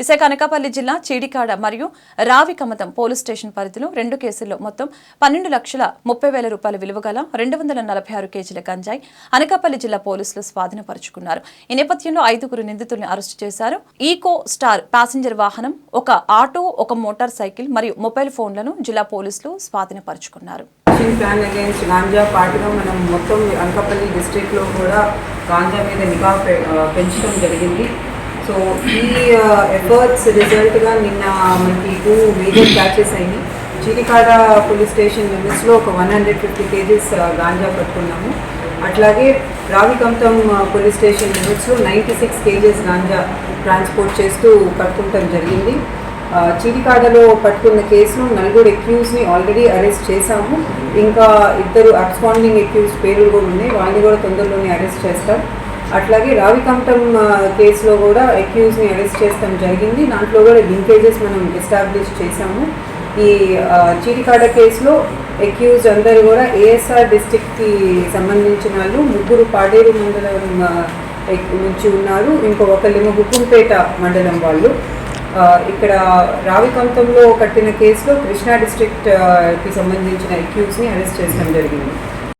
విశాఖ అనకాపల్లి జిల్లా చీడికాడ మరియు Ravikamatham police station పరిధిలో రెండు కేసుల్లో మొత్తం పన్నెండు లక్షల ముప్పై వేల రూపాయల విలువ గల రెండు వందల నలభై ఆరు కేజీల గంజాయి అనకాపల్లి జిల్లా పోలీసులు స్వాధీనపరుచుకున్నారు. ఈ నేపథ్యంలో ఐదుగురు నిందితుల్ని అరెస్టు చేశారు. ఈకో స్టార్ ప్యాసింజర్ వాహనం ఒక ఆటో ఒక మోటార్ సైకిల్ మరియు మొబైల్ ఫోన్లను జిల్లా పోలీసులు స్వాధీనపరుచుకున్నారు. ప్లాన్ అగేన్స్ట్ గాంజా పాటుగా మనం మొత్తం అనకాపల్లి డిస్ట్రిక్ట్లో కూడా గాంజా మీద నిఘా పెంచడం జరిగింది. సో ఈ ఎఫర్ట్స్ రిజల్ట్గా నిన్న మనకి టూ మేజర్ క్యాచెస్ అయినాయి. చీటికాడ పోలీస్ స్టేషన్ లిమిట్స్లో ఒక one hundred fifty kgs ganja పట్టుకున్నాము. అట్లాగే రావికంతం పోలీస్ స్టేషన్ లిమిట్స్లో ninety six kgs ganja transport చేస్తూ పట్టుకుంటాం జరిగింది. ఆ, పట్టుకున్న కేసులో నలుగురు ఎక్యూజ్ని ఆల్రెడీ అరెస్ట్ చేశాము. ఇంకా ఇద్దరు అబ్స్పాండింగ్ ఎక్యూజ్ పేర్లు కూడా ఉన్నాయి. వాళ్ళని కూడా తొందరలోనే అరెస్ట్ చేస్తారు అట్లాగే రావికంఠం కేసులో కూడా అక్యూజ్ని అరెస్ట్ చేస్తాం జరిగింది. దాంట్లో కూడా లింకేజెస్ మనం ఎస్టాబ్లిష్ చేశాము. ఈ చీటికాడ కేసులో ఎక్యూజ్ అందరూ కూడా ఏఎస్ఆర్ డిస్టిక్కి సంబంధించిన వాళ్ళు ముగ్గురు పాడేరు మండలం నుంచి ఉన్నారు. ఇంకో ఒకళ్ళేమో హుకుంపేట మండలం వాళ్ళు. ఇక్కడ రావికంతంలో కట్టిన కేసులో కృష్ణా డిస్ట్రిక్ట్కి సంబంధించిన ఎక్యూస్ని అరెస్ట్ చేయడం జరిగింది.